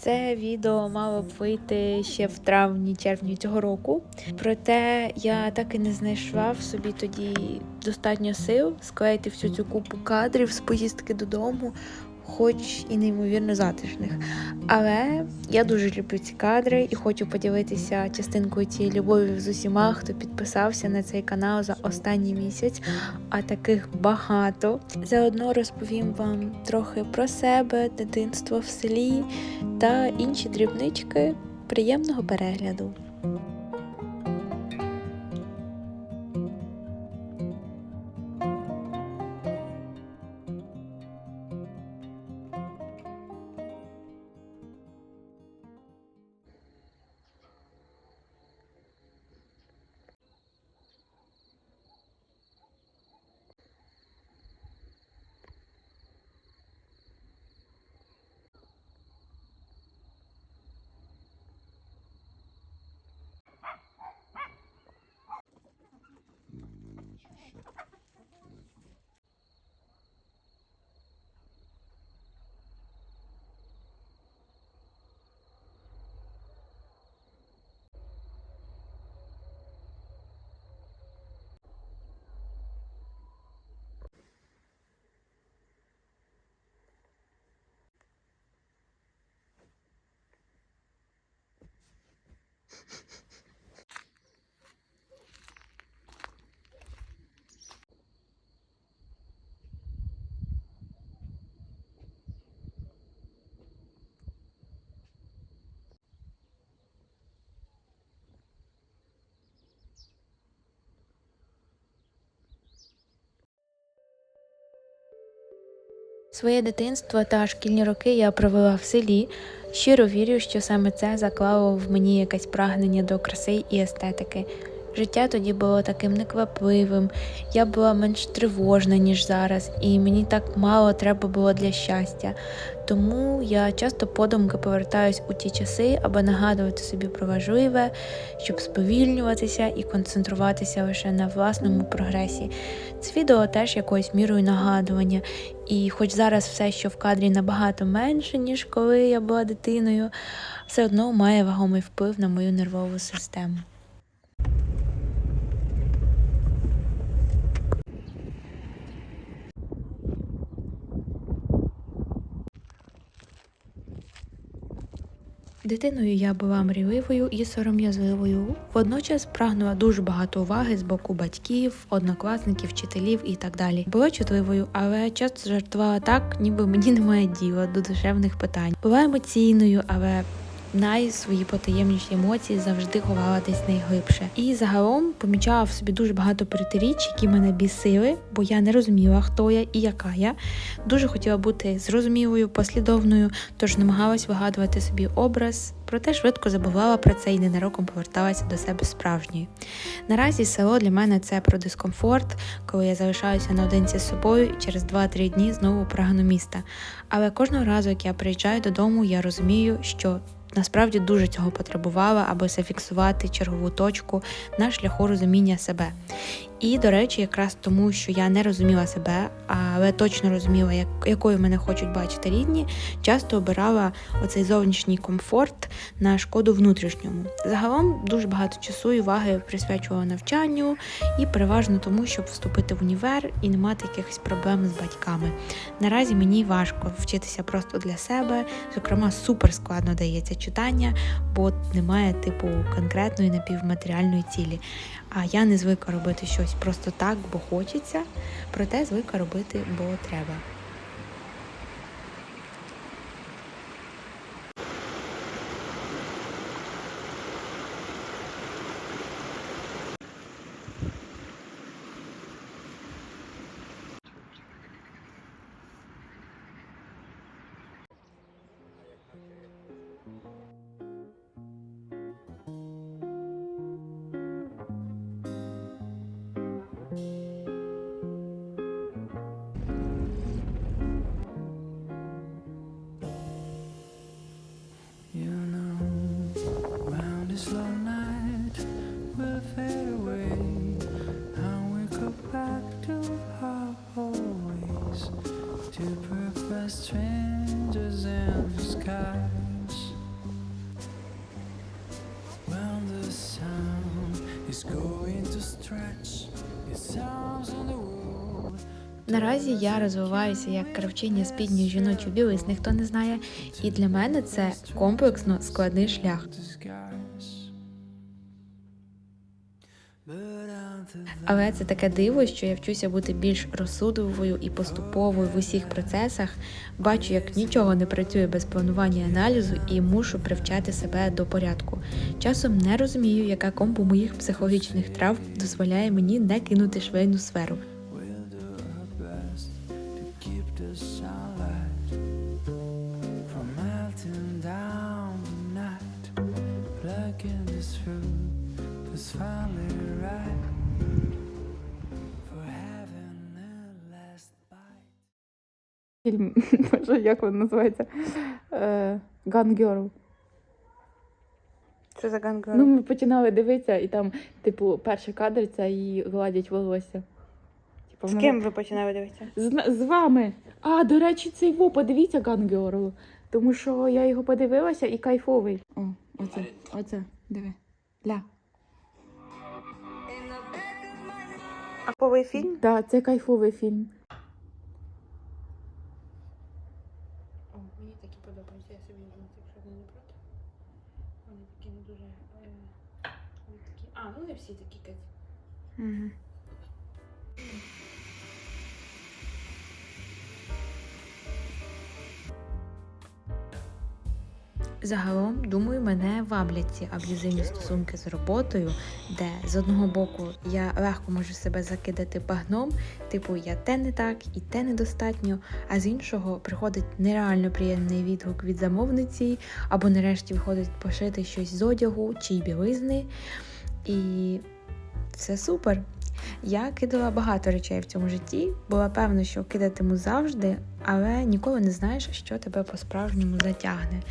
Це відео мало б вийти ще в травні-червні цього року. Проте я так і не знайшла в собі тоді достатньо сил склеїти всю цю купу кадрів з поїздки додому, хоч і неймовірно затишних. Але я дуже люблю ці кадри і хочу поділитися частинкою цієї любові з усіма, хто підписався на цей канал за останній місяць, а таких багато. Заодно розповім вам трохи про себе, дитинство в селі та інші дрібнички. Приємного перегляду! Своє дитинство та шкільні роки я провела в селі. Щиро вірю, що саме це заклало в мені якесь прагнення до краси і естетики. Життя тоді було таким неквапливим, я була менш тривожна, ніж зараз, і мені так мало треба було для щастя. Тому я часто подумки повертаюсь у ті часи, аби нагадувати собі про важливе, щоб сповільнюватися і концентруватися лише на власному прогресі. Це відео теж якоюсь мірою нагадування. І хоч зараз все, що в кадрі набагато менше, ніж коли я була дитиною, все одно має вагомий вплив на мою нервову систему. Дитиною я була мрійливою і сором'язливою. Водночас прагнула дуже багато уваги з боку батьків, однокласників, вчителів і так далі. Була чутливою, але часто жартувала так, ніби мені немає діла до душевних питань. Була емоційною, але най свої потаємніші емоції завжди ховала десь найглибше. І загалом помічала в собі дуже багато протиріч, які мене бісили, бо я не розуміла, хто я і яка я. Дуже хотіла бути зрозумілою, послідовною, тож намагалась вигадувати собі образ. Проте швидко забувала про це і ненароком поверталася до себе справжньою. Наразі село для мене це про дискомфорт, коли я залишаюся наодинці з собою і через 2-3 дні знову прагну міста. Але кожного разу, як я приїжджаю додому, я розумію, що насправді дуже цього потребувала, аби зафіксувати чергову точку на шляху розуміння себе. І, до речі, якраз тому, що я не розуміла себе, але точно розуміла, як, якою мене хочуть бачити рідні, часто обирала оцей зовнішній комфорт на шкоду внутрішньому. Загалом дуже багато часу і уваги присвячувала навчанню і переважно тому, щоб вступити в універ і не мати якихось проблем з батьками. Наразі мені важко вчитися просто для себе. Зокрема, супер складно дається читання, бо немає типу конкретної напівматеріальної цілі. А я не звикла робити щось просто так, бо хочеться, проте звикла робити, бо треба. Skies. When the sound is going to stretch It sounds on the. Наразі я розвиваюся як кравчиня спідньої жіночу білиць, ніхто не знає, і для мене це комплексно складний шлях. Але це таке диво, що я вчуся бути більш розсудливою і поступовою в усіх процесах. Бачу, як нічого не працює без планування і аналізу, і мушу привчати себе до порядку. Часом не розумію, яка комбо моїх психологічних травм дозволяє мені не кинути швейну сферу. do our Фільм, Боже, як він називається? Е, Gun Girl. Що за гангер? Ну, ми починали дивитися, і там, типу, перший кадр це її гладять волосся. Типу, вона- ви починали дивитися? З, з вами. А, до речі, цей во, подивіться Gun Girl. Тому що я його подивилася і кайфовий. О, оце, оце, диви. Ля. А повий фільм? Так, це кайфовий фільм. Загалом, думаю, мене ваблять ці аб'юзивні стосунки з роботою, де з одного боку я легко можу себе закидати багном, типу я те не так і те недостатньо, а з іншого приходить нереально приємний відгук від замовниці, або нарешті виходить пошити щось з одягу чи білизни. І це супер. Я кидала багато речей в цьому житті, була певна, що кидатиму завжди, але ніколи не знаєш, що тебе по-справжньому затягне.